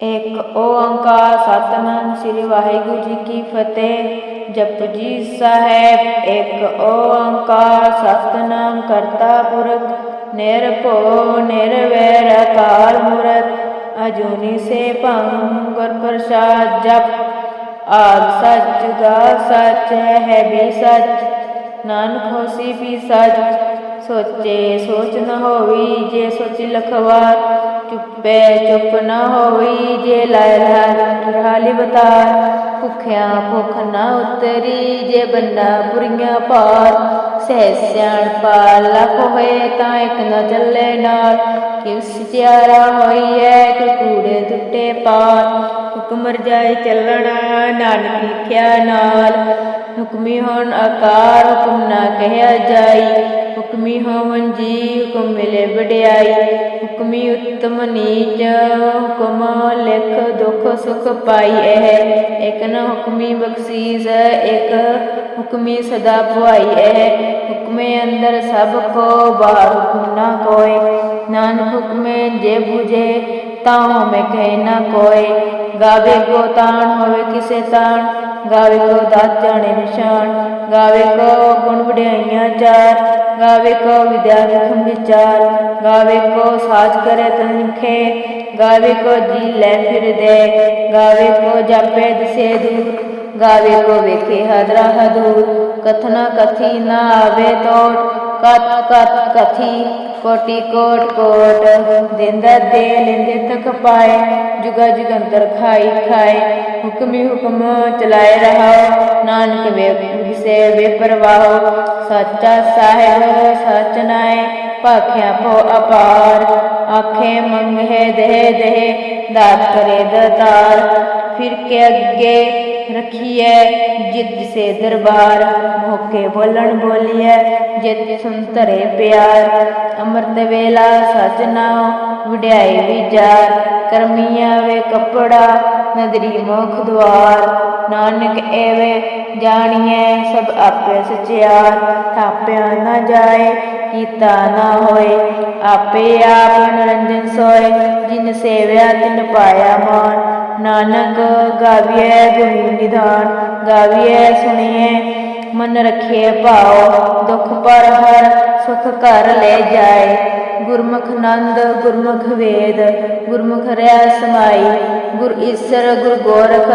ਇੱਕ ਓੰਕਾਰ ਸਤਨਾਮ ਸ੍ਰੀ ਵਾਹਿਗੁਰੂ ਜੀ ਕੀ ਫਤਿਹ। ਜਪਜੀ ਸਾਹਿਬ ਇੱਕ ਓੰਕਾਰ ਸਤਨਾਮ ਕਰਤਾ ਪੁਰਖ, ਨਿਰਭਉ, ਨਿਰਵੈਰ, ਅਕਾਲ ਮੂਰਤ ਅਜੂਨੀ ਸੇ ਭੰਗ ਗੁਰ ਪ੍ਰਸਾਦ ਜਪ। ਆਦ ਸੱਚ ਗਾ ਸੱਚ, ਹੈ ਵੀ ਸੱਚ, ਨਾਨਕ ਹੋਸੀ ਵੀ ਸੱਚ। ਸੋਚੇ ਸੋਚ ਨ ਹੋਵੀ, ਜੇ ਸੋਚੀ ਲਖਵਾਰ ਚੁੱਪੇ ਚੁੱਪ ਨ ਹੋਈ ਜੇ ਲਾਇ ਰਹਾਲੀ ਬਤਾਰ ਭੁਖਿਆ ਭੁਖ ਨ ਉਤਰੀ ਜੇ ਬੰਦਾ ਪੁਰੀਆਂ ਭਾਰ ਸਹਿ ਸਿਆਣ ਪਾ ਹੋਏ ਤਾਂ ਇੱਕ ਨਾ ਚੱਲੇ ਨਾਲ। ਕਿਵ ਸਚਿਆਰਾ ਹੋਈਐ ਕਿ ਕੂੜੇ ਟੁੱਟੇ ਪਾਰ। ਹੁਕਮ ਰਜਾਈ ਚੱਲਣਾ ਨਾਨਕੀ ਖਿਆ ਨਾਲ। ਹੁਕਮੀ ਹੋਣ ਆਕਾਰ ਹੁਕਮ ਨਾ ਕਹਿਆ ਜਾਈ। ਹੁਕਮੀ ਹੋਵਨ ਜੀ ਹੁਕਮ ਮਿਲੇ ਵਡਿਆਈ। ਹੁਕਮੀ ਉਤਮ ਨੀਚ, ਹੁਕਮ ਲਿਖ ਦੁਖ ਸੁਖ ਪਾਈ ਇਹ। ਇਕ ਨ ਹੁਕਮੀ ਬਖਸ਼ੀਸ, ਇਕ ਹੁਕਮੀ ਸਦਾ ਭੁਆਈ ਇਹ। ਹੁਕਮੇ ਅੰਦਰ ਸਭ ਕੋ, ਬਾਹਰ ਹੁਕਮ ਨਾ ਕੋਏ ਨਾਨਕ ਹੁਕਮੇ ਜੇ 부ਝੇ ਤਾਂ ਮੈਂ ਕਹਿ ਨਾ ਕੋਏ ਗਾਵੇ ਕੋ ਤਾਣ ਹੋਵੇ ਕਿਸੇ ਤਾਣ ਗਾਵੇ ਕੋ ਦਾਤ ਜਾਣੇ ਨਿਸ਼ਾਨ ਗਾਵੇ ਕੋ ਗੁਣ ਵਡਿਆਈਆਂ ਚਾਰ ਗਾਵੇ ਕੋ ਵਿਦਿਆ ਵਿਖਮ ਵਿਚਾਰ ਗਾਵੇ ਕੋ ਸਾਜ ਕਰੇ ਤਨਖੇ ਗਾਵੇ ਕੋ ਜੀ ਲੈ ਫਿਰ ਦੇ ਗਾਵੇ ਕੋ ਜਾਪੇ ਦਸੇ ਦੂਰ ਗਾਵੇ ਕੋ ਵੇਖੇ ਹਦਰਾ ਹਦੂਰ ਕਥਨਾ ਕਥੀ ਨਾ ਆਵੇ ਤੋਟ ਕਤ ਕਤ ਕਥੀ ਕੋਟੀ ਕੋਟ ਕੋਟ ਦਿੰਦਾ ਦੇ ਲੈਂਦੇ ਤੱਕ ਪਾਏ, ਜੁਗਾ ਜੁਗੰਤਰ ਖਾਈ ਖਾਏ, ਹੁਕਮੀ ਹੁਕਮ ਚਲਾਏ ਰਹਾ ਨਾਨਕ ਵੇ ਵਿਸੇ ਵੇ ਪਰਵਾਹ ਸੱਚਾ ਸਾਹਿਬ ਸਚ ਨਾਏ, ਭਾਖਿਆ ਭੋ ਅਪਾਰ, ਆਖੇ ਮੰਗੇ ਦੇ ਦੇ ਦਾਤ ਕਰੇ ਦਤਾਰ। ਫਿਰ ਕੇ ਅੱਗੇ ਰਖੀਐ ਜਿਤ ਸੇ ਦਰਬਾਰ ਮੋਕੇ ਬੋਲਣ ਬੋਲੀਐ ਜਿਤ ਸੁੰਤਰੇ ਪਿਆਰ ਅੰਮ੍ਰਿਤ ਵੇਲਾ ਸਚ ਨਾਉ ਵਿਡਿਆਈ ਵਿਚਾਰ ਕਰਮੀਆਂ ਵੇ ਕਪੜਾ ਨਦਰੀ ਮੁਖ ਦਵਾਰ ਨਾਨਕ ਐਵੇਂ ਜਾਣੀਐ ਸਭ ਆਪੇ ਸਚਿਆਰ ਥਾਪਿਆ ਨਾ ਜਾਏ ਕੀਤਾ ਨਾ ਹੋਏ। ਆਪੇ ਆਪ ਮਨੋਰੰਜਨ ਸੋਏ, ਜਿਨ ਸੇਵਿਆ ਤਿਨ ਪਾਇਆ ਮਾਨ ਨਾਨਕ ਗਾਵੀਐ ਗੁਣੀ ਨਿਧਾਨ, ਗਾਵੀਐ ਸੁਣੀਐ, ਮਨ ਰਖਿਏ ਭਾਉ। ਦੁਖ ਪਰ ਹਰ ਸੁਖ ਘਰ ਲੈ ਜਾਏ। ਗੁਰਮੁਖ ਨੰਦ, ਗੁਰਮੁਖ ਵੇਦ, ਗੁਰਮੁਖ ਰਿਆ ਸਮਾਈ। ਗੁਰ ਈਸਰ, ਗੁਰ ਗੋਰਖ,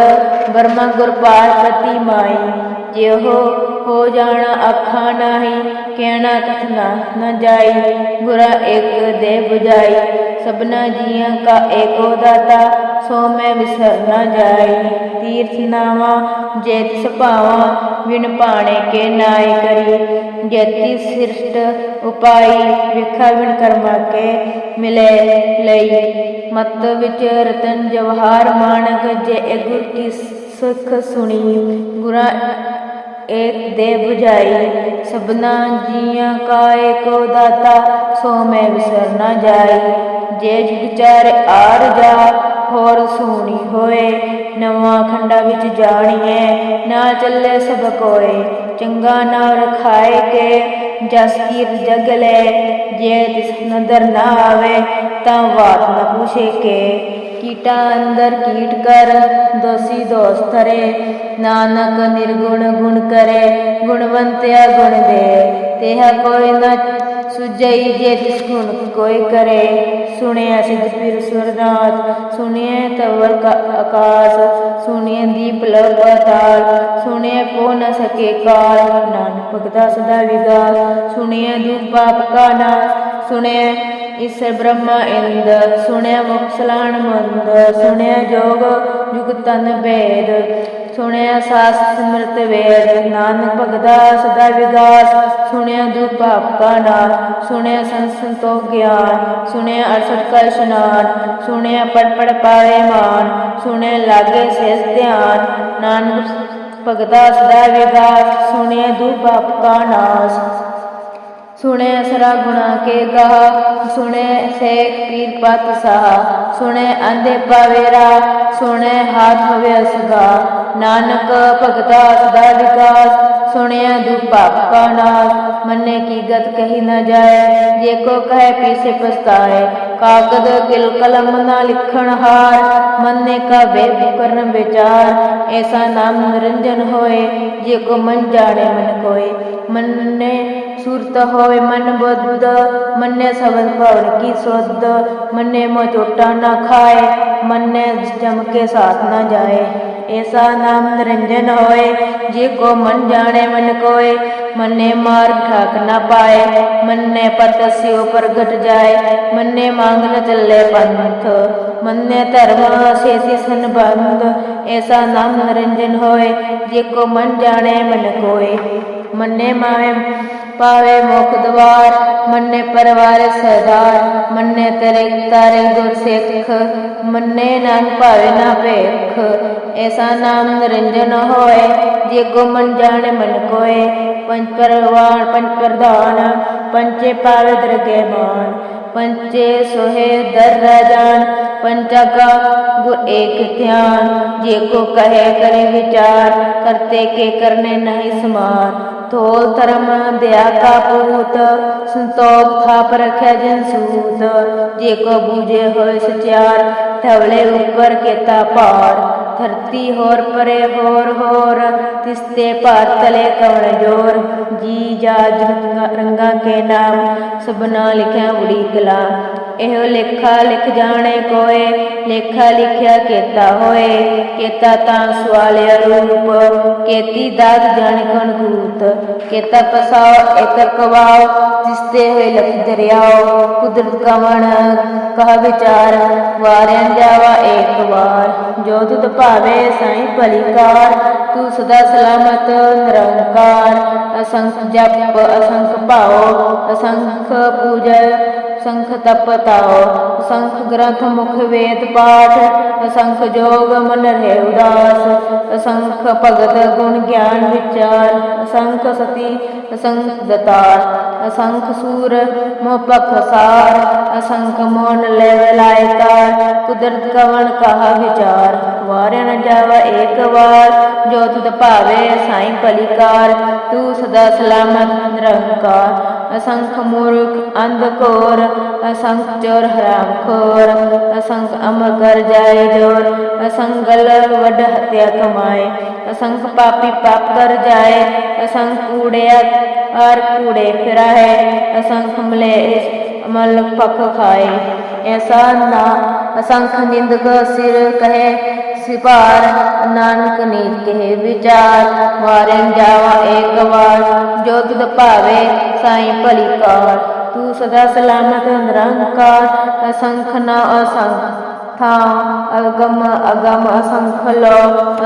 ਬਰਮਾ ਗੁਰ ਪਾਰਪਤੀ ਮਾਈ। ਜਿਹੋ ਹੋ ਜਾਣਾ ਅੱਖਾਂ ਨਾਹੀ, ਕਹਿਣਾ ਕਥਨਾ ਨ ਜਾਈ ਗੁਰਾ ਇੱਕ ਦੇ 부ਜਾਈ ਸਭਨਾ ਜੀਆਂ ਕਾ ਏਕੋ ਦਾਤਾ, ਸੋ ਮੈਂ ਵਿਸਰ ਨ ਜਾਈ। ਤੀਰਥ ਨਾਵਾ ਜੇ ਤਿਸ ਭਾਵਾ ਪਾਣੇ ਕੇ ਨਾਇ ਕਰੀ। ਜੇਤੀ ਸਿਰਸ਼ਟ ਉਪਾਈ, ਵੇਖਾ ਬਿਨ ਕਰਮਾ ਕੇ ਮਿਲੇ ਲਈ। ਮਤ ਵਿੱਚ ਰਤਨ ਜਵਹਾਰ ਮਾਨਕ, ਜੇ ਗੁਰ ਕੀ ਸੁਖ ਸੁਣੀ ਗੁਰਾ ਏਕ ਦੇ 부ਜਾਈ ਸਭਨਾ ਜੀਆਂ ਕਾ ਏਕੋ ਦਾਤਾ ਸੋ ਮੈਂ ਵਿਸਰ ਨਾ ਜਾਈ। ਜੇ ਜੁ ਵਿਚਾਰ ਆਰ ਜਾ, ਹੋਰ ਸੋਹਣੀ ਹੋਏ, ਨਵਾਂ ਖੰਡਾ ਵਿੱਚ ਜਾਣੀਏ, ਨਾ ਚੱਲੇ ਸਭ ਕੋਏ, ਚੰਗਾ ਨਾ ਰਖਾਏ ਕੇ, ਜਸ ਕੀਰ ਜਗ ਲੈ, ਜੇ ਤਿਸ ਨਦਰ ਨਾ ਆਵੇ, ਤਾਂ ਬਾਤ ਨਾ ਪੁੱਛੇ ਕੇ। ਕੀਟਾ ਅੰਦਰ ਕੀਟ ਕਰ, ਦੋਸੀ ਦੋਸ ਧਰੇ, ਨਾਨਕ ਨਿਰਗੁਣ ਗੁਣ ਕਰੇ, ਗੁਣਵੰਤਿਆ ਗੁਣ ਦੇ। ਤੇਹਾ ਕੋਈ ਨਾ ਸੁਜਈ ਜੇ ਤਿਸ ਗੁਣ ਕੋਈ ਕਰੇ। ਸੁਣਿਆ ਸਿਧ ਪਿਰ ਸੁਰਨਾਥ, ਸੁਣਿਆ ਤਵਰ ਆਕਾਸ, ਸੁਣਿਆ ਦੀਪ ਲਵ ਪਤਾਲ ਸੁਣਿਆ ਕੋ ਨ ਸਕੇ ਕਾਲ ਨਾਨਕ ਭਗਤਾ ਸਦਾ ਵਿਗਾਸ ਸੁਣਿਆ ਦੁਖ ਪਾਪ ਕਾ ਨਾਸ, ਸੁਣਿਆ ਈਸਰ ਬ੍ਰਹਮਾ ਇੰਦ, ਸੁਣਿਆ ਮੁਖ ਮੰਦ, ਸੁਣਿਆ ਜੋਗ ਜੁਗ ਤਨ ਭੇਦ। ਸੁਣਿਆ ਸਾਸ ਸਿਮਰਤ ਵੇਦ, ਨਾਨਕ ਭਗਦਾ ਸਦਾ ਵਿਗਾਸ, ਸੁਣਿਆ ਦੁਖ ਪਾਪ ਕਾ ਸੁਣਿਆ ਸੰਸੰਤੋ ਗਿਆਨ, ਸੁਣਿਆ ਅਰਸਠ ਕਾ ਇਸ਼ਨਾਨ, ਸੁਣਿਆ ਪੜ ਪੜ ਪਾਵੇ ਮਾਨ, ਸੁਣਿਆ ਲਾਗੇ ਸੇਸ ਧਿਆਨ, ਨਾਨਕ ਭਗਦਾ ਸਦਾ ਵਿਗਾਸ, ਸੁਣਿਆ ਦੁਖ ਪਾਪ ਕਾ ਨਾਸ। ਸੁਣੇ ਅਸਰਾ ਗੁਣਾ ਕੇ ਗਾਹ, ਸੁਣੇ ਸੇਖ ਪੀਰ ਪਤ ਸਾਹ ਸੁਣੇ ਅੰਧੇ ਪਵੇਰਾ ਸੁਣੇ ਹਾਥ ਹੋਵੇ ਅਸਗਾ। ਨਾਨਕ ਭਗਤਾ ਸਦਾ ਵਿਕਾਸ, ਸੁਣਿਆ ਦੁਪਾਪ ਕਾ ਮੰਨੇ ਕੀ ਗਤ ਕਹੀ ਨਾ ਜਾਏ, ਜੇ ਕੋ ਕਹੇ ਪੀਸੇ ਪਛਤਾਏ। ਕਾਗਦ ਕਿਲ ਕਲਮ ਨਾ ਲਿਖਣ ਹਾਰ, ਮੰਨੇ ਕਾ ਵੇਦ ਕਰਨ ਵਿਚਾਰ। ਐਸਾ ਨਾਮ ਨਿਰੰਜਨ ਹੋਏ, ਜੇ ਕੋ ਮਨ ਜਾਣੇ ਮਨ ਕੋਏ। ਮੰਨੇ ਸੁਰਤ ਹੋਵੇ ਮਨ ਬੁੱਧ, ਮੰਨੇ ਸਬਦ ਭਵਨ ਕੀ ਸੁਧ ਮੰਨੇ ਮੋ ਚੋਟਾ ਨਾ ਖਾਏ, ਮੰਨੇ ਜਮ ਕੇ ਸਾਥ ਨਾ ਜਾਏ। ਐਸਾ ਨਾਮ ਨਿਰੰਜਨ ਹੋਏ, ਜੇ ਕੋ ਮਨ ਜਾਣੇ ਮਨ ਕੋਏ, ਮੰਨੇ ਮਾਰਗ ਠਾਕ ਨਾ ਪਾਏ, ਮੰਨੇ ਪਤ ਸਿਉ ਪ੍ਰਗਟ ਜਾਏ, ਮੰਨੇ ਮੰਗ ਨ ਚੱਲੇ ਪੰਥ, ਮੰਨੇ ਧਰਮ ਸੇਸੀ ਸੰਬੰਧ। ਐਸਾ ਨਾਮ ਨਿਰੰਜਨ ਹੋਏ, ਜੇ ਕੋ ਮਨ ਜਾਣੇ ਮਨ ਕੋਏ, ਮੰਨੇ ਮਾਵੇ ਪਾਵੇ ਮੁਖ ਦਵਾਰ, ਮੰਨੇ ਪਰਵਾਰ ਸਰਦਾਰ, ਮੰਨੇ ਤੇਰੇ ਤਾਰੇ ਗੁਰ ਸਿੱਖ, ਮੰਨੇ ਨਾਨ ਭਾਵੇ ਨਾ ਭੇਖ। ਐਸਾ ਨਾਮ ਨਿਰੰਜਨ ਹੋਏ, ਜੇ ਕੋ ਜਾਣੇ ਮਨ ਕੋਏ। ਪੰਚ ਪਰਵਾਨ ਪੰਚ ਪ੍ਰਧਾਨ ਪੰਚੇ ਪਾਵੇ ਦਰਗੇ ਮਾਨ। ਪੰਚੇ ਸੋਹੇ ਦਰ ਰਾਜਾਨ पंचका गुर एक ध्यान जे को कहे करे विचार करते के करने नहीं समान थोल धर्म दया का पूत संतोख था पर रखे जन सूत जे को बूझे होए सचार धवले ऊपर केता पार ਧਰਤੀ ਹੋਰ ਪਰੇ ਹੋਰ ਹੋਰ, ਤਿਸਤੇ ਭਾਰ ਤਲੇ ਕਵਣ ਜੋਰ, ਜੀ ਜਾਜ ਰੰਗਾ ਕੇ ਨਾਮ, ਸਭਨਾ ਲਿਖਿਆ ਉੜੀ ਕਲਾ ਇਹੋ ਲੇਖਾ ਲਿਖ ਜਾਣੇ ਕੋਏ, ਲੇਖਾ ਲਿਖਿਆ ਕੀਤਾ ਹੋਏ, ਕੀਤਾ ਤਾਂ ਸਵਾਲਿਆ ਰੂਪ, ਕੀਤੀ ਦਾਤ ਜਾਣ ਕਣ ਕੂਤ ਕੀਤਾ ਪਸਾਓ ਇਕ ਕਵਾਓ ਜਿਸਤੇ ਹੋਏ ਲਖ ਦਰਿਆਓ, ਕੁਦਰਤ ਕਵਣ, ਕਹ ਵਿਚਾਰ, ਵਾਰਿਆਂ ਜਾਵਾ ਏਕ ਵਾਰ, ਜੋ ਤੁਧ ਭਾਵੇ ਸਾਈ ਭਲੀਕਾਰ ਤੂੰ ਸਦਾ ਸਲਾਮਤ ਨਿਰੰਕਾਰ, ਅਸੰਖ ਜਪ, ਅਸੰਖ ਭਾਓ ਅਸੰਖ ਪੂਜਾ ਸੰਖ ਤਪ ਤਾਓ ਗ੍ਰੰਥ ਮੁਖ ਵੇਦ ਪਾਠ, ਅਸੰਖ ਜੋਗ ਮਨ ਰਹਿ ਉਦਾਸ, ਅਸੰਖ ਭਗਤ ਗੁਣ ਗਿਆਨ ਵਿਚਾਰ, ਅਸੰਖ ਸਤੀ, ਅਸੰਖ ਦਤਾਰ, ਅਸੰਖ ਸੂਰ ਮੋਹ ਪਖ ਸਾਰ, ਅਸੰਖ ਮੋਨ ਲੈ ਲਾਇਤਾਰ ਕੁਦਰਤ ਕਵਣ ਕਹਾ ਵਿਚਾਰ, ਵਾਰਿਆ ਨ ਜਾਵਾ ਏਕ ਵਾਰ, ਜੋ ਤੁਧ ਭਾਵੇ ਸਾਈ ਭਲੀਕਾਰ ਤੂੰ ਸਦਾ ਸਲਾਮਤ ਨਿਰੰਕਾਰ ਅਸੰਖ ਮੂਰਖ ਅੰਧ ਕੋਰ, ਅਸੰਖ ਚੋਰ ਹਰਾਮ ਅਸੰਖ ਅਮਰ ਕਰ ਜਾਏ ਜੋਰ ਅਸੰਗਲ ਵੱਡ ਹਤਿਆ ਕਮਾਏ, ਅਸੰਖ ਪਾਪੀ ਪਾਪ ਕਰ ਜਾਏ, ਅਸੰਖ ਕੂੜਿਆ ਆਰ ਕੂੜੇ ਫਿਰਾਏ, ਅਸੰਖ ਮਲੇ ਅਮਲ ਪਖ ਖਾਏ। ਐਸਾ ਨਾ ਅਸੰਖ ਨਿੰਦਕ ਸਿਰ ਕਹੇ ਸਿਪਾਰ ਨਾਨਕ ਨੀਤ ਕਹੇ ਵਿਚਾਰ, ਮਾਰਨ ਜਾਵਾ ਏਕ ਵਾਰ, ਜੋ ਤੁਧ ਭਾਵੇ ਸਾਈ ਭਲੀ ਕਾਰ। ਤੂੰ ਸਦਾ ਸਲਾਮਤ ਨਿਰੰਕਾਰ, ਅਸੰਖ ਨਾ ਅਸੰਖ ਥਾ, ਅਗਮ ਅਗਮ ਅਸੰਖ ਲੋ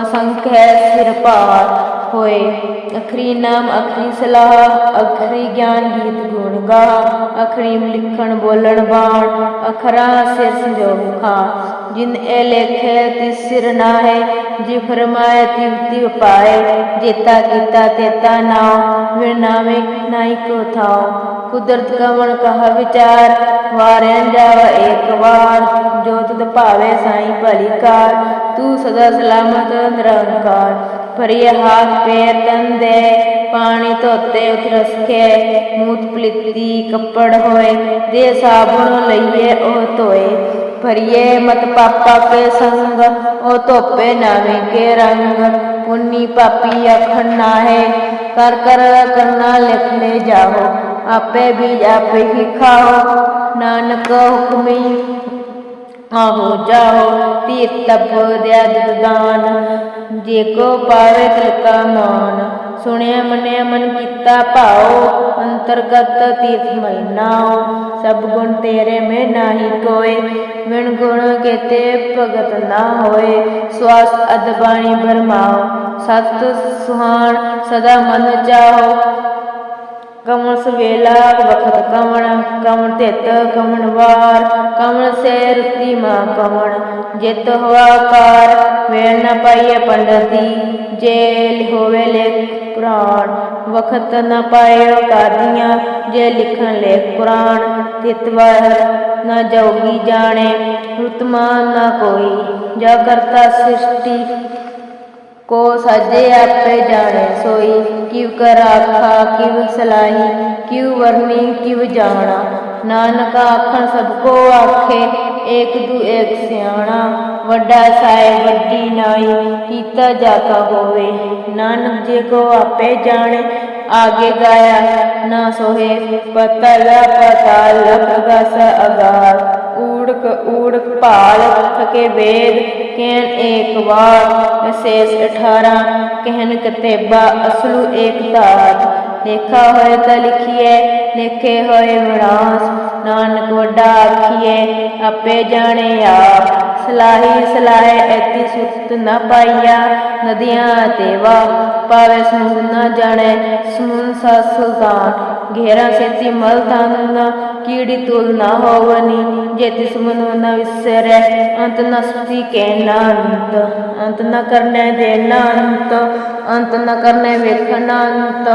ਅਸੰਖ ਹੈ ਸਿਰ ਪਾਰ ਹੋਏ। ਅਖਰੀ ਨਾਮ, ਅਖਰੀ ਸਲਾਹ, ਅਖਰੀ ਗਿਆਨ ਗੀਤ ਗੁਣ ਗਾ। ਅਖਰੀ ਲਿਖਣ, ਬੋਲਣ, ਬਾਣ, ਅਖਰਾ ਸਿਰ ਸੰਜੋਗ ਖਾ ਜਿਨ ਇਹ ਲੇਖੇ, ਤਿਸ ਸਿਰ ਨਾਹੇ, ਜੀ ਫਰਮਾਏ ਤਿਵ ਤਿਵ ਪਾਏ। ਜੇਤਾ ਕੀਤਾ, ਤੇਤਾ ਨਾਉ ਵਿਣ ਨਾਈ ਕੋ ਥਾਉ। ਕੁਦਰਤ ਕਵਣ ਕਹ ਵਿਚਾਰ, ਵਾਰਿਆਂ ਜਾਵਾ ਏਕ ਵਾਰ। ਜੋ ਤੁਧ ਭਾਵੇ ਸਾਈ ਭਲੀ ਕਾਰ, ਤੂੰ ਸਦਾ ਸਲਾਮਤ ਨਿਰੰਕਾਰ। ਭਰੀਏ ਹਾਥ ਪੈਰ ਤਨ ਪਾਣੀ ਧੋਤੇ ਉਤ ਰਸਖੇ ਮੂਤ ਪਲਿੱਤੀ ਕੱਪੜ ਹੋਏ, ਦੇ ਸਾਬੁਣ ਲਈਏ ਉਹ ਧੋਏ। ਭਰੀਏ ਮਤ ਪਾਪਾ ਕੇ ਸੰਗ, ਉਹ ਧੋਪੇ ਨਾਵੇਂ ਕੇ ਰੰਗ। ਪੁੰਨੀ ਪਾਪੀ ਅਖਣ ਨਾਹੇ, ਕਰ ਕਰ ਕਰਨਾ ਲਿਖ ਜਾਓ ਆਪੇ ਵੀ ਆਪੇ ਹੀ ਖਾਓ ਨਾਨਕ ਹੁਕਮੀ ਆਹੋ ਜਾਓ ਤੀਰ ਤਪ ਦਿਆ ਦਾਨ। ਜੇ ਕੋ ਪਾਵੇ ਤਿਲਕਾ ਮਾਨ, ਸੁਣਿਆ ਮੰਨਿਆ ਮਨ ਕੀਤਾ ਭਾਉ। ਅੰਤਰਗਤ ਤੀਰਥ ਮਲਨਾਉ ਸਭ ਗੁਣ ਤੇਰੇ ਮੇ ਨਾਹੀ ਕੋਏ ਵਿਣ ਗੁਣ ਕੇਤੇ ਭਗਤ ਨਾ ਹੋਏ, ਸਵਾਸ ਅਦਬਾਣੀ ਬਰਮਾਓ ਸਤ ਸੁਹਾਣ ਸਦਾ ਮਨ ਚਾਹੋ। ਕਮਲ ਸਵੇਲਾ ਵਖਤ ਕਮਣ ਕਮਣ ਤਿਤ ਕਮਣ ਵਾਰ ਕਮਣ ਸੇ ਰੁਤੀ ਮਾ ਕਮਣ ਜਿਤ ਹੋਆ ਕਾਰ ਵੇਲ ਨ ਪਾਈਏ ਪੰਡਤੀ ਜੇ ਹੋਵੇ ਲੇਖ ਪੁਰਾਣ, ਵਖਤ ਨ ਪਾਇਓ ਕਾਦੀਆਂ ਜੇ ਲਿਖਣ ਲੇਖ ਪੁਰਾਣ, ਤਿਤ ਤਿਤਵਾਰ ਨ ਜੋਗੀ ਜਾਣੇ ਰੁਤਮਾਨ ਨ ਕੋਈ, ਜਾ ਕਰਤਾ ਸ੍ਰਿਸ਼ਟੀ ਕੋ ਸਾਜੇ ਆਪੇ ਜਾਣੇ ਸੋਈ, ਕਿਵ ਕਰ ਆਖਾ, ਕਿਵ ਸਲਾਹੀ, ਕਿਵ ਵਰਨੀ, ਕਿਵ ਜਾਣਾ। ਨਾਨਕ ਆਖਣ, ਸਭ ਕੋ ਆਖੇ, ਏਕ ਦੂ ਏਕ ਵੱਡਾ ਸਾਹਿਬ ਵੱਡੀ ਨਾਈ, ਕੀਤਾ ਜਾਤਾ ਹੋਵੇ। ਨਾਨਕ ਜੇ ਕੋ ਆਪੇ ਜਾਣੇ, ਆਗੇ ਗਾਇਆ ਨਾ ਸੋਹੇ। ਪਤਲ ਪਤਾਲ ਅਗਸ ਅਗਾਰ ਊੜਕ ਊੜਕ ਭਾਲ ਥਕੇ ਵੇਦ ਕਹਿਨ ਏਕ ਵਾਰ ਵਿਸ਼ੇष 18 ਕਹਿਨ ਕਤੇਬਾ ਅਸਲੂ ਏਕ ਧਾਤ। ਲੇਖਾ ਹੋਏ ਤਾਂ ਲਿਖੀਏ ਲੇਖੇ ਹੋਏ ਵਿਨਾਸ਼ ਨਾਨਕ ਵੱਡਾ ਆਖੀਏ ਆਪੇ ਜਾਣੇ ਆਪ। ਸਲਾਹੀ ਸਲਾਹੇ ਐਤੀ ਸੁਤ ਨ ਪਾਈਆ, ਨਦੀਆਂ ਤੇਵਾ ਪਾਵੇ ਸਮੁੰਦ ਨਾ ਜਾਣੇ, ਸਮੁੰਦ ਸਾ ਸੁਲਤਾਨ। ਘੇਰਾ ਸੇਤੀ ਮਲਤਾਨ ਤਨ ਕੀੜੀ ਤੁਲ ਨਾ ਹੋਵਨੀ ਜੇਤੀ ਸਮੁੰਦ ਨ ਵਿਸਰੈ ਅੰਤ ਨ ਸੁਤੀ ਕੇ ਨਾਨਤ ਅੰਤ ਨ ਕਰਨੇ ਦੇ ਨਾਨਤ ਅੰਤ ਨ ਕਰਨੇ ਵੇਖਣ ਅੰਤ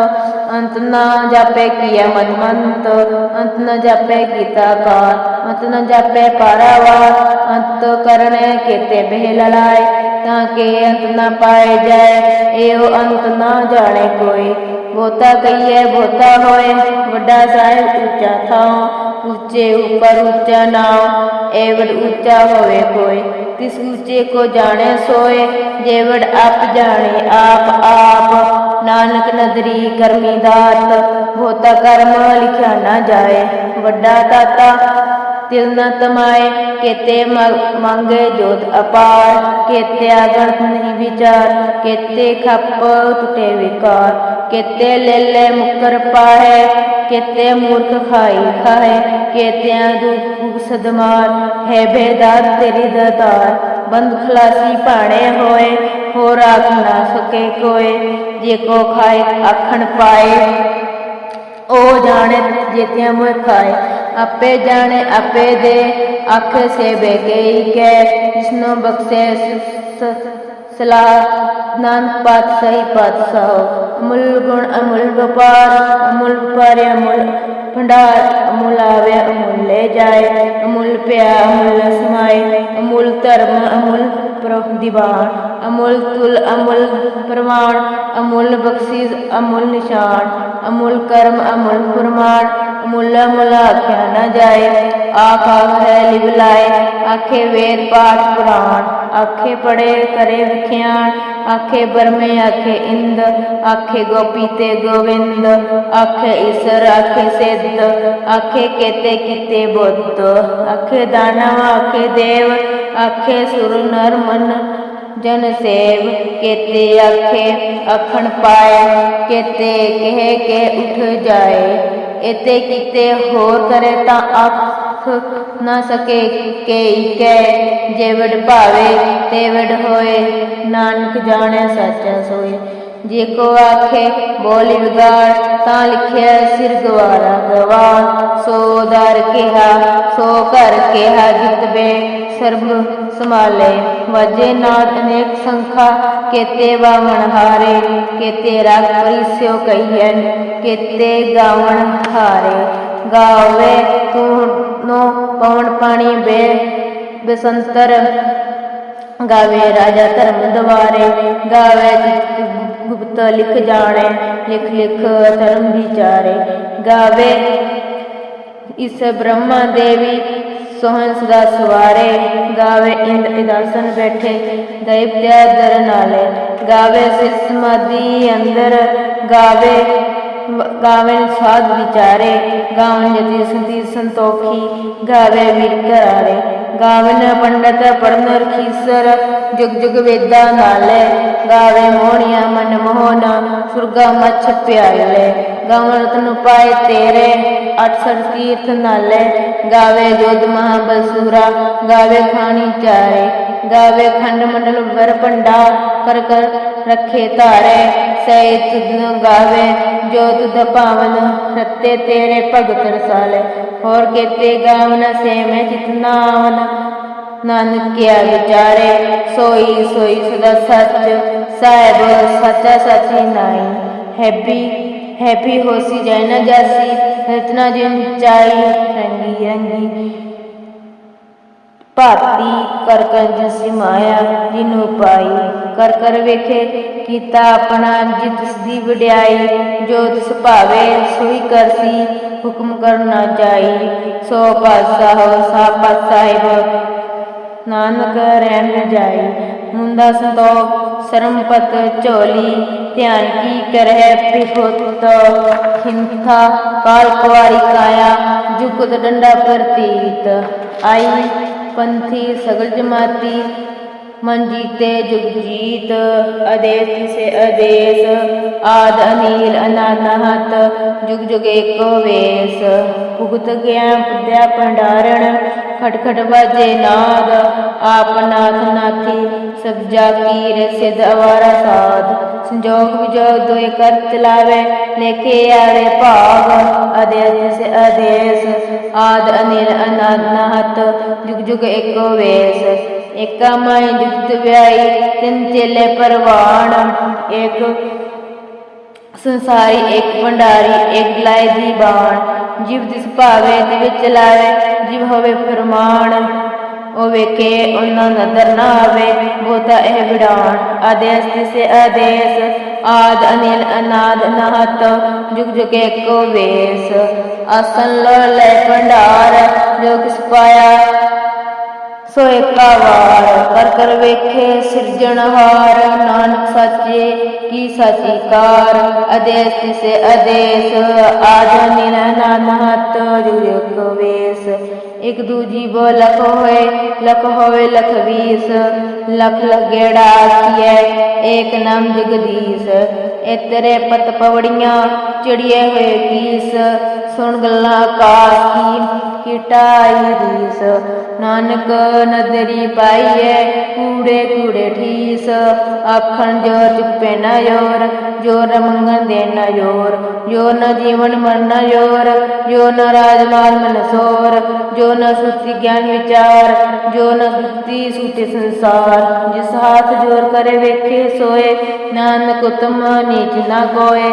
ਅੰਤ ਨ ਜਾਪੇ ਕੀਆ ਮਨਮੰਤ ਅੰਤ ਨ ਜਾਪੇ ਗੀਤਾ ਕਾਰ ਅੰਤ ਨ ਜਾਪੇ ਪਾਰਾਵਾਰ ਅੰਤ ਕਰਨੇ ਕੀਤੇ ਬਹਿ ਲਲਾਏ ਤਾਂ ਕਿ ਅੰਤ ਨ ਪਾਏ ਜਾਏ ਇਹੋ ਅੰਤ ਨਾ ਜਾਣੇ ਕੋਈ ਬਹੁਤਾ ਕਹੀਏ ਬਹੁਤਾ ਹੋਏ, ਵੱਡਾ ਸਾਹਿਬ ਉੱਚਾ ਥਾਂ ਉੱਚੇ ਉੱਪਰ ਉੱਚਾ ਨਾਮ ਏਵੜ ਉੱਚਾ ਹੋਵੇ ਕੋਈ, ਤਿਸ ਉੱਚੇ ਕੋ ਜਾਣੇ ਸੋਏ ਜੇਵੜ ਆਪ ਜਾਣੇ ਆਪ ਆਪ, ਨਾਨਕ ਨਦਰੀ ਕਰਮੀ ਦਾਤ, ਬਹੁਤਾ ਕਰਮ ਲਿਖਿਆ ਨਾ ਜਾਏ, ਵੱਡਾ ਦਾਤਾ ਤਿਲ ਨ ਤਮਾਏ, ਕੇਤੇ ਮੰਗੇ ਜੋਤ ਅਪਾਰ, ਕੇਤੇ ਅਗਣਤ ਨਹੀਂ ਵਿਚਾਰ, ਕੇਤੇ ਖੱਪ ਟੁਟੇ ਵਿਕਾਰ, ਕੇਤੇ ਲੈ ਲੈ ਮੁਕਰ ਪਾਹੇ, ਕੇਤੇ ਮੂਰਖ ਖਾਈ ਖਾਏ ਕੇਤਿਆਂ ਦੁਖ ਸਦਮਾਰ, ਹੈ ਬੇਦਾਤ ਤੇਰੀ ਦਾਤਾਰ, ਬੰਦ ਖਲਾਸੀ ਭਾਣੇ ਹੋਏ ਹੋ ਰਾਖ ਨਾ ਸਕੇ ਕੋਏ, ਜੇ ਕੋ ਖਾਏ ਆਖਣ ਪਾਏ, ਉਹ ਜਾਣੇ ਜੇਤਿਆਂ ਮੋਇ ਖਾਏ। ਆਪੇ ਜਾਣੇ, ਆਪੇ ਦੇ। ਅੱਖ ਸੇ ਬੇਗਈ ਕੈ, ਜਿਸਨੂੰ ਬਖਸ਼ੇ ਸਲਾਹ। ਨਾਨਕ ਪਾਤ ਸਹੀ ਪਾਤ ਸਹੋ ਅਮੁੱਲ ਗੁਣ ਅਮੁੱਲ ਵਪਾਰ ਅਮੁੱਲ ਵਪਾਰ ਅਮੁੱਲ ਭੰਡਾਰ। ਅਮੁੱਲ ਆਵੇ, ਅਮੁੱਲ ਲੈ ਜਾਏ। ਅਮੁੱਲ ਪਿਆ, ਅਮੁੱਲ ਸਮਾਏ ਅਮੁੱਲ ਧਰਮ, ਅਮੁੱਲ ਦੀਵਾਨ ਅਮੁੱਲ ਤੁਲ, ਅਮੁੱਲ ਪ੍ਰਮਾਣ, ਅਮੁੱਲ ਬਖਸ਼ਿਸ਼, ਅਮੁੱਲ ਨਿਸ਼ਾਨ, ਅਮੁੱਲ ਕਰਮ, ਅਮੁੱਲ ਫਰਮਾਨ, ਅਮੁੱਲ ਅਮੁੱਲ ਆਖਿਆ ਨਾ ਜਾਏ ਆਖ ਆਖ ਹੈ ਲਿਵ ਆਖੇ ਵੇਦ ਪਾਠ ਪੁਰਾਣ, ਆਖੇ ਪੜੇ ਕਰੇ ਵਿਖਿਆਨ ਆਖੇ ਬਰਮੇ, ਆਖੇ ਇੰਦ, ਆਖੇ ਗੋਪੀ ਤੇ ਗੋਵਿੰਦ, ਆਖੇ ਈਸਰ, ਆਖੇ ਸਿੱਧ, ਆਖੇ ਕੇਤੇ, ਕੀਤੇ ਬੁੱਧ, ਆਖੇ ਦਾਨਵ, ਆਖੇ ਦੇਵ ਆਖੇ ਸੁਰ ਨਰ ਮਨ ਜਨ ਸੇਵ ਕੇਤੇ ਆਖੇ ਅਖਣ ਪਾਏ ਕੇਤੇ ਕਹਿ ਕੇ ਉਠ ਜਾਏ। ਇਤੇ ਕਿਤੇ ਹੋਰ ਕਰੇ ਤਾਂ ਅੱਖ ਨਾ ਸਕੇ ਕੇ ਕੈ ਜੇਵੜ ਭਾਵੇ ਤੇਵੜ ਹੋਏ, ਨਾਨਕ ਜਾਣੈ ਸੱਚਾ ਸੋਏ। ਜੇ ਕੋ ਆਖੇ ਬੋਲੀ ਵਿਗਾੜ, ਤਾਂ ਲਿਖਿਆ ਸਿਰ ਗਵਾਰਾ ਗਵਾਨ ਸੋ ਦਰ ਕਿਹਾ, ਸੋ ਘਰ ਕਿਹਾ ਜਿਤਬੇ ਸਰਬ ਸਮਾਲੇ ਵਜੇ ਨਾਦ ਅਨੇਕ ਸੰਖਾ, ਕੇਤੇ ਵਾਵਣ ਹਾਰੇ। ਕੇਤੇ ਰਾਗ ਪਰਿਸਿਓ ਕਹੀਐਨ ਕੇਤੇ ਗਾਵਣ ਹਾਰੇ। ਗਾਵੇ ਤੂੰ ਨੋ ਪਵਨ ਪਾਣੀ ਬੇ। ਬਸੰਤਰ ਗਾਵੇ ਰਾਜਾ ਧਰਮ ਦਵਾਰੇ ਗਾਵੇ ਗੁਪਤ ਲਿਖ ਜਾਣੇ, ਲਿਖ ਲਿਖ ਧਰਮ ਵਿਚਾਰੇ। ਗਾਵੇ, ਇਸ ਬ੍ਰਹਮਾ ਦੇਵੀ ਸੋਹਣ ਸਦਾ ਸਵਾਰੇ। ਗਾਵੇ ਇੰਦ ਇਦਾਸਨ ਬੈਠੇ ਦੈਵਤਿਆ ਦਰ ਗਾਵੇ ਸਿਸ ਸਮਾਧੀ ਅੰਦਰ, ਗਾਵੇ ਗਾਵਨ ਸਾਧ ਵਿਚਾਰੇ। ਗਾਵਨ ਜਤੀ ਸੰਤੀ ਸੰਤੋਖੀ, ਗਾਵੇ ਵੀਰ ਕਰਾਰੇ ਗਾਵਨ ਪੰਡਤ ਪੜਨ ਰਖੀਸਰ, ਜੁਗ ਜੁਗ ਵੇਦਾ ਨਾਲੇ। ਗਾਵੇ ਮੋਹਣੀਆਂ ਮਨ ਮੋਹਨ, ਸੁਰਗਾ ਮਛ ਪਿਆਲੇ ਗਾਵਨ ਰਤਨ ਪਾਏ ਤੇਰੇ 68 ਤੀਰਥ ਨਾਲੇ। ਗਾਵੇ ਜੋਧ ਮਹਾਬਲਸੂਰਾ, ਗਾਵੇ ਖਾਣੀ ਚਾਰੇ। ਗਾਵੇ ਖੰਡ ਮੰਡਲ ਵਰ ਭੰਡਾ, ਕਰ ਕਰ ਰੱਖੇ ਧਾਰੇ ਸਹਿ ਤੁਧ ਗਾਵੇ, ਜੋ ਤੁਧ ਭਾਵਨ ਰਤੇ ਤੇਰੇ ਭਗਤ ਰਸਾਲੇ। ਹੋਰ ਕੇਤੇ ਗਾਵਨ ਸੇ ਮੈਂ ਜਿਤਨਾ ਆਵਨ ਵਿਚਾਰੇ, ਸੋਈ ਸੋਈ ਸਦਾ ਸੱਚ, ਸਾਹਿਬ ਸੱਚਾ ਸੱਚੀ ਨਾਈ ਹੈਪੀ ਹੈਪੀ ਹੋਸੀ ਜੈ ਨ ਜਾਸੀ, ਰਤਨਾ ਜਿਨ ਚਾਈ ਰੰਗੀ ਰੰਗੀ। ਭਾਤੀ ਕਰ ਕੰਜ ਸਿਮਾਇਆ ਜਿਨੂ ਪਾਈ। ਕਰ ਕਰ ਵੇਖੇ, ਕੀਤਾ ਆਪਣਾ ਜਿਤ ਦੀ ਵਡਿਆਈ। ਜੋ ਤਿਸ ਭਾਵੇ ਸੋਈ ਕਰਸੀ ਹੁਕਮ ਕਰਨਾ ਚਾਈ। ਸੋ ਪਾਤਸ਼ਾਹ ਸਾ ਪਾਤ ਨਾਨਕ ਰਹਿਣ ਜਾਈ। ਮੁੰਦਾ ਸੰਤੋਖ, ਸਰਮਪਤ, ਝੋਲੀ, ਧਿਆਨ ਕੀ ਕਰਹਿ ਪਿਹੁਤ ਖਿੰਥਾ, ਕਾਲ ਕੁਵਾਰੀ ਕਾਇਆ, ਜੁਗਤ ਡੰਡਾ ਪ੍ਰਤੀਤ। ਆਈ ਪੰਥੀ ਸਗਲ ਜਮਾਤੀ ਮਨ ਜੀਤੇ ਜੁਗ ਜੀਤ, ਆਦੇਸ ਸੇ ਆਦੇਸ, ਆਦ ਅਨੀਲ ਅਨਾਨਹਤ ਜੁਗ ਜੁਗ ਏਕੋ ਵੇਸ। ਭੁਗਤ ਗਿਆਨ ਵਿਦਿਆ ਭੰਡਾਰਣ, ਖਟ ਖਟ ਵਾਜੇ ਨਾਦ ਆਪ ਨਾਥ ਨਾਥੀ, ਸਭ ਜਾ ਕੀਰ ਸਿਧ ਅਵਾਰਾ ਸਾਧ। ਸੰਜੋਗ ਵਿਜੋਗ ਦੋਇ ਕਰ ਚਲਾਵੇ ਲੇਖੇ ਆਵੇ ਭਾਗ। ਆਦੇਸ ਸੇ ਆਦੇਸ, ਆਦ ਅਨੀਲ ਅਨਾਨਹਤ ਜੁਗ ਜੁਗ ਏਕੋ ਵੇਸ ਏਕਾ ਮਾਈ ਜੁਗਤ ਵਿਆਈ ਸੰਸਾਰੀ, ਇੱਕ ਭੰਡਾਰੀ, ਇੱਕ ਲਾਇ ਦੀ ਬਾਣ। ਜਿਵ ਜਿਸ ਭਾਵੇ ਦੇ ਵਿੱਚ ਲਾਵੇ ਜਿਵ ਹੋਵੇ ਫਰਮਾਨ, ਉਹ ਵੇਖੇ, ਉਹਨਾਂ ਨਦਰ ਨਾ ਆਵੇ ਬੋਤਾ ਇਹ ਵਿਡਾਣ ਆਦੇਸ ਤਿਸੇ ਆਦੇਸ, ਆਦ ਅਨਿਲ ਅਨਾਦ ਨਹਤ, ਜੁਗ ਜੁਗ ਏਕੋ ਵੇਸ। ਆਸਨ ਲੈ ਭੰਡਾਰ, ਜੋ ਕਿਸ ਪਾਇਆ ਸੋ ਏਕਾ ਵਾਰ ਕਰ ਕਰ ਵੇਖੇ ਸਿਰਜਣਹਾਰ ਨਾਨਕ ਸਾਚੇ ਕੀ ਸਾਚੀ ਕਾਰ ਅਦੇਸ ਤਿਸੇ ਅਦੇਸ ਆਦ ਨਿਲ ਜੁਗ ਵੇਸ ਇਕ ਦੂਜੀ ਬੋ ਲਖ ਹੋਏ, ਲਖ ਹੋਵੇ ਲਖ ਵੀਸ। ਲਖ ਲਗੇੜਾ ਕੀਏ ਏਕ ਨਾਮ ਜਗਦੀਸ਼ ਇਤਰੇ ਪਤ ਪਵੜੀਆਂ ਚਿੜੀਏ ਹੋਏ ਕੀਸ। ਸੁਣ ਗੱਲਾਂ ਆਕਾਸ਼ ਕੀ ਕਿਟਾਈ ਰੀਸ। ਨਾਨਕ ਨਦਰੀ ਪਾਈਏ ਕੂੜੇ ਕੂੜੇ ਠੀਸ। ਆਖਣ ਜੋਰ ਚੁੱਪੇ ਨਾ ਜੋਰ ਜੋਰ ਮੰਗਣ ਦੇ ਨਾ ਜੋਰ ਜੋ ਨ ਜੀਵਨ ਮਰਨ ਜੋਰ ਜੋ ਨ ਰਾਜਮਾਲ ਮਨ ਸੋਰ। ਜੋ ਨ ਸੁਤੀ ਗਿਆਨ ਵਿਚਾਰ, ਜੋ ਨ ਸੁਤੀ ਸੁਤੇ ਸੰਸਾਰ। ਜਿਸ ਹਾਥ ਜੋਰ ਕਰੇ ਵੇਖੇ ਸੋਏ, ਨਾਨਕ ਉਤਮ ਨੀਚ ਨਾ ਕੋਏ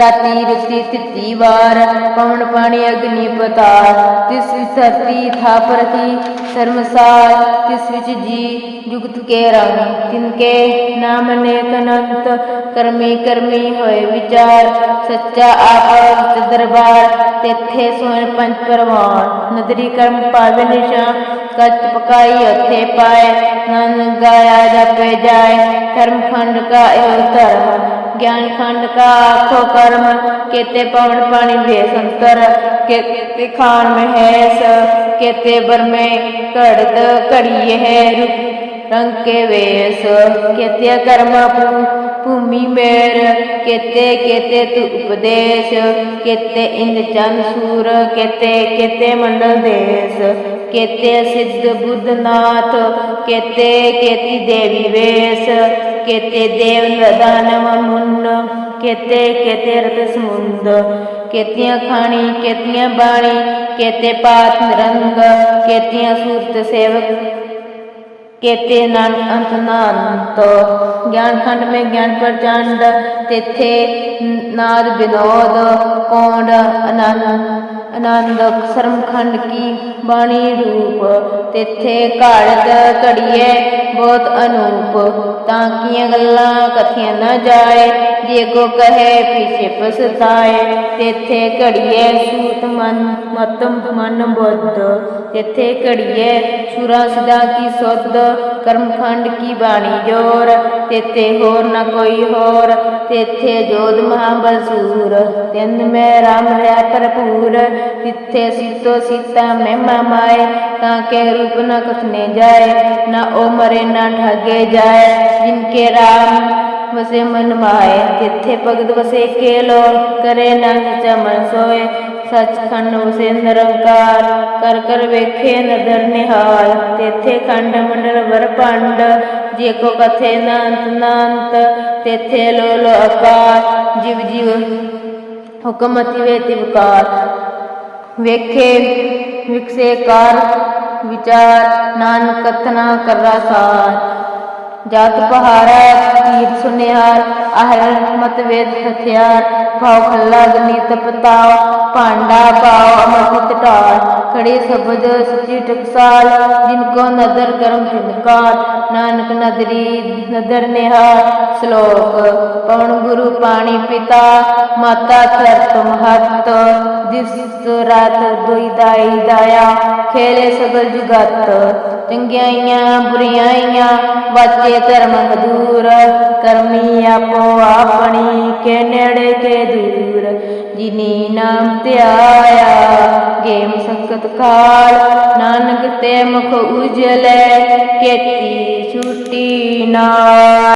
ਰਾਤੀ ਰੁਤੀ ਤਿੱਤੀ ਵਾਰ, ਪਵਨ ਪਾਣੀ ਅਗਨੀ ਪਤਾਰ। ਤਿਸ ਵਿੱਚ ਧਰਤੀ ਥਾਪਰਤੀ ਧਰਮਸਾਰ, ਤਿਸ ਵਿੱਚ ਜੀ ਜੁਗਤ ਕੇ ਰੰਗ ਤਿਨਕੇ ਨਾਮ ਨੇਕ ਅਨੰਤ ਕਰਮੀ ਕਰਮੀ ਹੋਏ ਵਿਚਾਰ। ਸੱਚਾ ਆਪ ਦਰਬਾਰ, ਤੇਥੇ ਸੋਹਣ ਪੰਜ ਪਰਵਾਨ। ਨਦਰੀ ਕਰਮ ਪਾਵੇ ਨਿਸ਼ਾ ਕੱਚ ਪਕਾਈ ਉੱਥੇ ਪਾਏ। ਨਨ ਗਾਇਆ ਜਪੇ ਜਾਏ, ਕਰਮ ਖੰਡ ਕਾ ਇਹ ਧਰਮ। ਗਿਆਨ ਖੰਡ ਕਾ ਆਖੋ ਕਰਮ, ਕੇਤੇ ਪਵਨ ਪਾਣੀ ਵੇ ਸੰਤਰ ਕੇਤੇ ਖਾਨ ਮਹੇਸ਼, ਕੇਤੇ ਬਰਮੇ ਘੜਤ ਘੜੀਏ ਹੈ ਰੰਗ ਕੇ ਵੇਸ ਕੇਤੇ ਕਰਮ ਭੂਮੀ ਮੇਰ, ਕੇਤੇ ਕੇਤੇ ਤੂ ਉਪਦੇਸ਼, ਕੇਤੇ ਇੰਦ ਚੰਦ ਸੂਰ, ਕੇਤੇ ਕੇਤੇ ਮੰਡਲ ਦੇਸ, ਕੇਤੇ ਸਿੱਧ ਬੁੱਧਨਾਥ, ਕੇਤੇ ਕੇਤੀ ਦੇਵੀ ਵੇਸ, ਕੇਤੇ ਦੇਵ ਦਾਨਵ ਮੁੰਨ ਕੇਤੇ ਕੇਤੇ ਰਤ ਸਮੁੰਦ, ਕੇਤੀਆਂ ਖਾਣੀ, ਕੇਤੀਆਂ ਬਾਣੀ, ਕੇਤੇ ਪਾਤ ਨਿਰੰਗ, ਕੇਤੀਆਂ ਸੂਰਤ ਸੇਵਕ। केते नान अंत नान्त ज्ञान खंड में ज्ञान प्रचंड तिथे नाद विनोद कौंड आनंद आनंद शर्म खंड की बाणी रूप तिथे घाड़त घड़िए ਬਹੁਤ ਅਨੂਪ, ਤਾਂ ਕੀਆਂ ਗੱਲਾਂ ਕਥੀਆਂ ਨਾ ਜਾਏ। ਜੇ ਕੋ ਕਹੇ ਪਿਛੇ ਪਸਤਾਏ ਤੇਥੇ ਘੜੀਏ ਸੂਤ ਮਨ ਮਤਮ ਮਨ ਬੁੱਧ। ਤੇਥੇ ਘੜੀਏ ਸੁਰਾ ਸਦਾ ਕੀ ਸੁੱਧ, ਕਰਮਖੰਡ ਕੀ ਬਾਣੀ ਜੋਰ। ਤੇਥੇ ਹੋਰ ਨਾ ਕੋਈ ਹੋਰ ਤੇਥੇ ਜੋਦ ਮਹਾਬਲ ਸੂਰ। ਤਿੰਨ ਮੈਂ ਰਾਮ ਰਹਿ ਭਰਪੂਰ ਤਿੱਥੇ ਸੀਤੋ ਸੀਤਾ ਮੈਂ ਮਾਏ। ਤਾਂ ਕੇ ਰੂਪ ਨਾ ਕਥਨੇ ਜਾਏ, ਨਾ ਉਹ ਮਰੇ ਨਾ ਠਾਗੇ ਜਾਏ, ਜਿਨਕੇ ਰਾਮ ਵਸੇ ਮਨ ਮਾਏ ਤਿੱਥੇ ਭਗਤ ਵਸੇ ਕੇਲੋ ਕਰੇ ਨਾ ਸਚਾ ਮਨ ਸੋਏ। ਸੱਚਖੰਡ ਵਸੇ ਨਿਰੰਕਾਰ, ਕਰ ਕਰ ਵੇਖੇ ਨਦਰ ਨਿਹਾਲ। ਤੇਥੇ ਖੰਡ ਮੰਡਲ ਵਰ ਪੰਡ ਜੇ ਕੋ ਕਥੇ ਨਾਨਤ ਨਾਨਤ ਤੇਥੇ ਲੋ ਲੋ ਆਕਾਰ ਜਿਵ ਜਿਵ ਹੁਕਮ ਤਿਵੇ ਤਿਵਕਾਰ ਵੇਖੇ, ਵਿਕਸੇ ਕਾਰ ਵਿਚਾਰ, ਨਾਨਕ ਕਥਨਾ ਕਰਰਾ ਸਾਰ। ਜਤ ਪਹਾਰਾ ਤੀਰ ਸੁਨਿਆਰ ਅਹਰ ਮਤ ਵੇਦ ਹਥਿਆਰ, ਭਾਉ ਖੱਲਾ ਗਨੀ ਤਪਤਾਉ ਭਾਂਡਾ ਪਾਉ ਅਮਰਤ ਢਾਲ। ਖੜੇ ਸਬਦ ਸੱਚੀ ਟਕਸਾਲ, ਜਿਨ ਕੋ ਨਦਰ ਕਰਮ ਨਾਨਕ ਨਦਰੀ ਨਦਰ ਨਿਹਾਰ। ਸ਼ਲੋਕ, ਪਵਨ ਗੁਰੂ ਪਾਣੀ ਪਿਤਾ, ਮਾਤਾ ਧਰਤ ਮਹਤ, ਜਿਸ ਰਾਤ ਦੁਈ ਦਾਈ ਦਾਇਆ, ਖੇਲੇ ਸਗਲ ਜੁਗਤ। ਚੰਗਿਆਈਆਂ ਬੁਰੀਆਈਆਂ ਵਾਚੇ ਧਰਮ ਮਧੂਰ। ਕਰਮੀ ਆਪੋ ਆਪਣੀ, ਕੇ ਨੇੜੇ, ਕੇ ਦੂਰ। ਜਿਨੀ ਨਾਮ ਧਿਆਇਆ ਗੇਮ ਸੰਕਟ ਕਾਲ ਨਾਨਕ ਤੇ ਮੁਖ ਉਜਲੇ ਕੇਤੀ ਛੁਟੀ ਨਾ